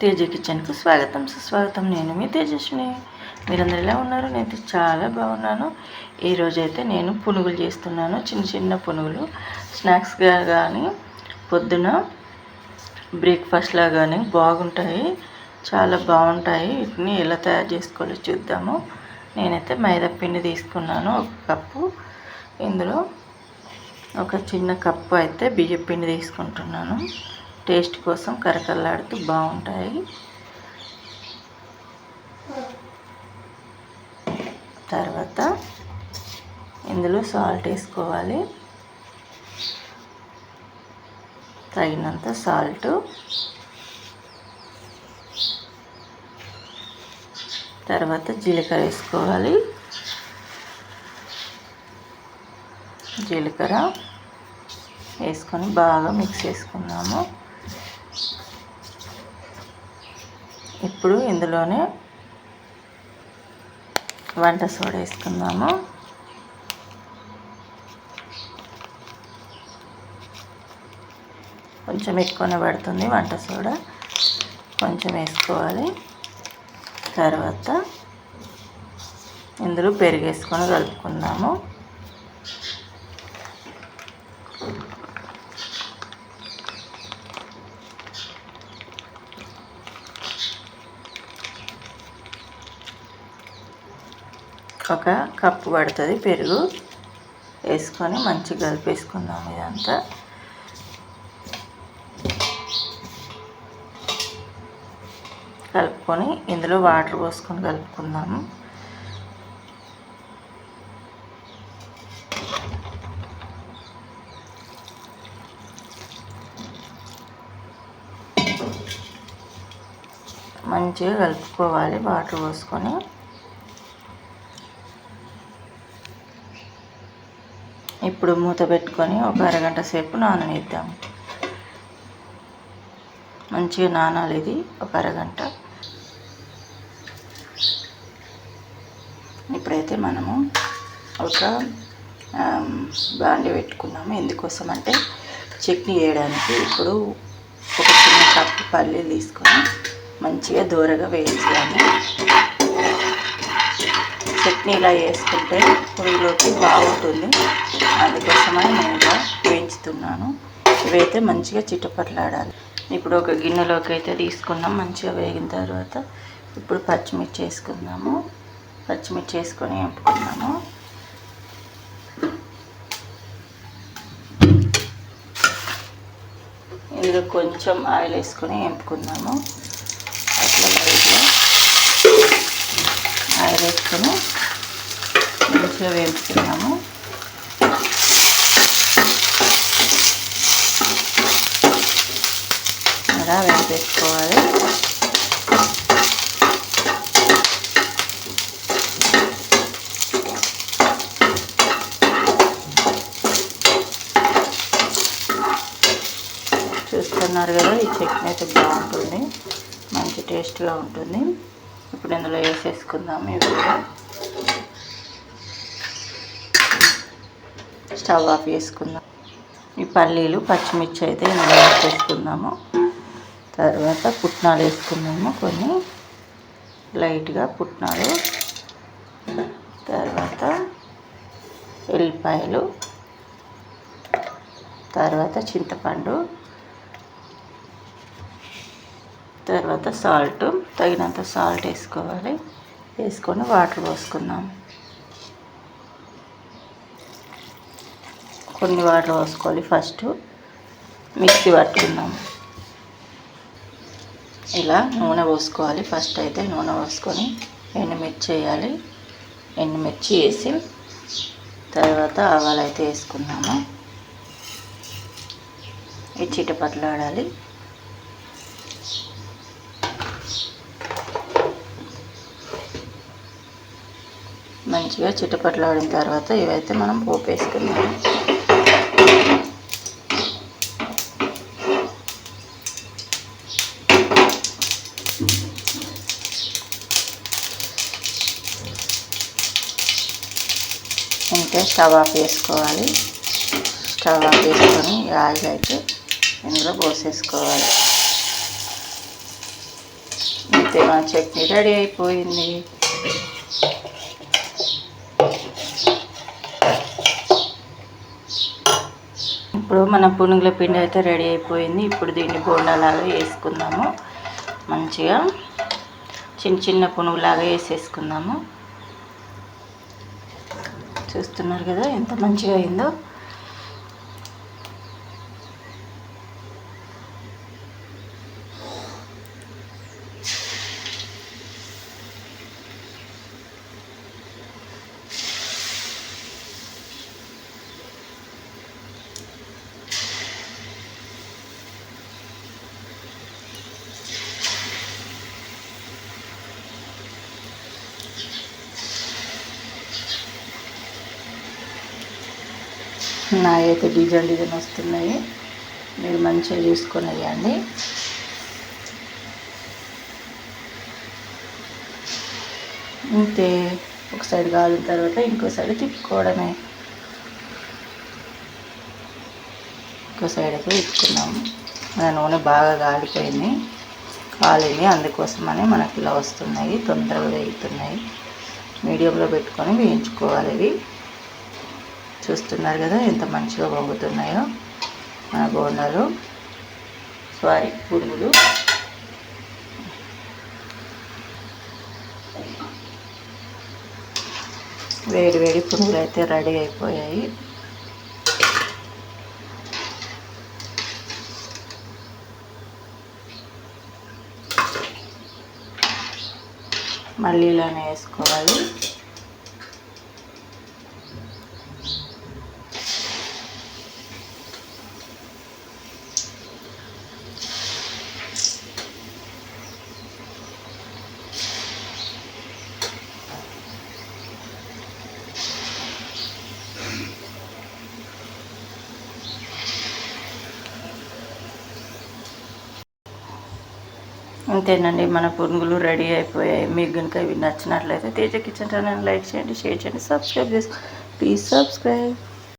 తేజ కిచెన్కు స్వాగతం. సుస్వాగతం. నేను మీ తేజస్విని. మీరందరూ ఎలా ఉన్నారు? నేను చాలా బాగున్నాను. ఈరోజు అయితే నేను పునుగులు చేస్తున్నాను. చిన్న చిన్న పునుగులు. స్నాక్స్గా కానీ పొద్దున బ్రేక్ఫాస్ట్లా కానీ బాగుంటాయి. చాలా బాగుంటాయి. వీటిని ఎలా తయారు చేసుకోవాలో చూద్దాము. నేనైతే మైదా పిండి తీసుకున్నాను. ఒక కప్పు. ఇందులో ఒక చిన్న కప్పు అయితే బియ్యం పిండి తీసుకుంటున్నాను. టేస్ట్ కోసం కరకరలాడుతూ బాగుంటాయి. తర్వాత ఇందులో సాల్ట్ వేసుకోవాలి. తగినంత సాల్ట్. తర్వాత జీలకర్ర వేసుకోవాలి. జీలకర్ర వేసుకొని బాగా మిక్స్ చేసుకున్నాము ఇప్పుడు ఇందులోనే వంట సోడా వేసుకుందాము. కొంచెం ఎక్కువనే పడుతుంది వంట సోడా. కొంచెం వేసుకోవాలి. తర్వాత ఇందులో పెరుగు వేసుకొని కలుపుకుందాము. ఒక కప్పు పడుతుంది పెరుగు వేసుకొని మంచిగా కలిపేసుకుందాం ఇదంతా. కలుపుకొని ఇందులో వాటర్ పోసుకొని కలుపుకుందాము మంచిగా కలుపుకోవాలి వాటర్ పోసుకొని. ఇప్పుడు మూత పెట్టుకొని ఒక అరగంట సేపు నాననిద్దాం. మంచిగా నానాలి ఇది ఒక అరగంట. ఇప్పుడైతే మనము ఒక బాండి పెట్టుకున్నాము. ఎందుకోసం అంటే చట్నీ వేయడానికి ఇప్పుడు ఒక చిన్న కప్పు పల్లీలు తీసుకొని మంచిగా దూరగా వేయించాలి చట్నీ ఇలా వేసుకుంటే పురుగులోకి బాగుంటుంది. అందుకోసమని నేను ఇలా వేయించుతున్నాను ఇవైతే మంచిగా చిట్టపట్లాడాలి ఇప్పుడు ఒక గిన్నెలోకి అయితే తీసుకున్నాం. మంచిగా వేగిన తర్వాత ఇప్పుడు పచ్చిమిర్చి వేసుకుందాము. పచ్చిమిర్చి వేసుకొని వేపుకున్నాము ఇందులో కొంచెం ఆయిల్ వేసుకొని వేపుకుందాము అట్లా లైట్గా ఆయిల్ వేసుకొని మంచిగా వేయించుకున్నాము. అలా వేపేసుకోవాలి చూస్తున్నారు కదా ఈ చట్నీ అయితే బాగుంటుంది. మంచి టేస్ట్గా ఉంటుంది. ఇప్పుడు ఇందులో వేసేసుకుందాము ఇవి స్టవ్ ఆఫ్ చేసుకుందాం. ఈ పల్లీలు పచ్చిమిర్చి అయితే ఇందులో వేసేసుకుందాము తర్వాత పుట్నాలు వేసుకుందాము కొన్ని. లైట్గా పుట్నాలు. తర్వాత ఎల్లిపాయలు. తర్వాత చింతపండు. తర్వాత సాల్ట్. తగినంత సాల్ట్ వేసుకోవాలి. వేసుకొని వాటర్ పోసుకుందాం. కొన్ని వాటర్ పోసుకోవాలి. ఫస్ట్ మిక్సీ పట్టుకుందాం. ఇలా నూనె పోసుకోవాలి. ఫస్ట్ అయితే నూనె పోసుకొని ఎండుమిర్చి వేయాలి. ఎండుమిర్చి వేసి తర్వాత ఆవాలు అయితే వేసుకున్నాము ఈ చిటపట్లాడాలి మంచిగా చిటపట్లాడిన తర్వాత ఇవైతే మనం పోపు వేసుకున్నాము ఇంకా స్టవ్ ఆఫ్ చేసుకోవాలి. స్టవ్ ఆఫ్ చేసుకొని ఆయిల్ అయితే ఇందులో పోసేసుకోవాలి. అంతే మన చట్నీ రెడీ అయిపోయింది. ఇప్పుడు మన పునుగుల పిండి అయితే రెడీ అయిపోయింది. ఇప్పుడు దీన్ని బోండాలాగా వేసుకుందాము. మంచిగా చిన్న చిన్న పునుగులాగా వేసేసుకుందాము. చూస్తున్నారు కదా ఎంత మంచిగా అయిందో. నాయైతే డిజైన్ డిజైన్ వస్తున్నాయి. మీరు మంచిగా చూసుకొని వేయండి అంతే ఒక సైడ్ కాలిన తర్వాత ఇంకో సైడ్ తిప్పుకోవడమే. ఇంకో సైడ్ అయితే తిప్పుకున్నాము మన నూనె బాగా కాలిపోయింది కాలింది. అందుకోసమని మనకి ఇలా వస్తున్నాయి. తొందరగా వేగుతున్నాయి మీడియంలో పెట్టుకొని వేయించుకోవాలి ఇవి. చూస్తున్నారు కదా ఎంత మంచిగా పొంగుతున్నాయో మన బోనాలు సారీ పురుగులు వేడి వేడి పునుగులు అయితే రెడీ అయిపోయాయి. మళ్ళీ ఇలానే వేసుకోవాలి. అంతేనండి మన పునుగులు రెడీ అయిపోయాయి. మీకు కనుక ఇవి నచ్చినట్లయితే తేజ కిచెన్ ఛానల్ లైక్ చేయండి షేర్ చేయండి సబ్స్క్రైబ్ చేసుకోండి ప్లీజ్ సబ్స్క్రైబ్.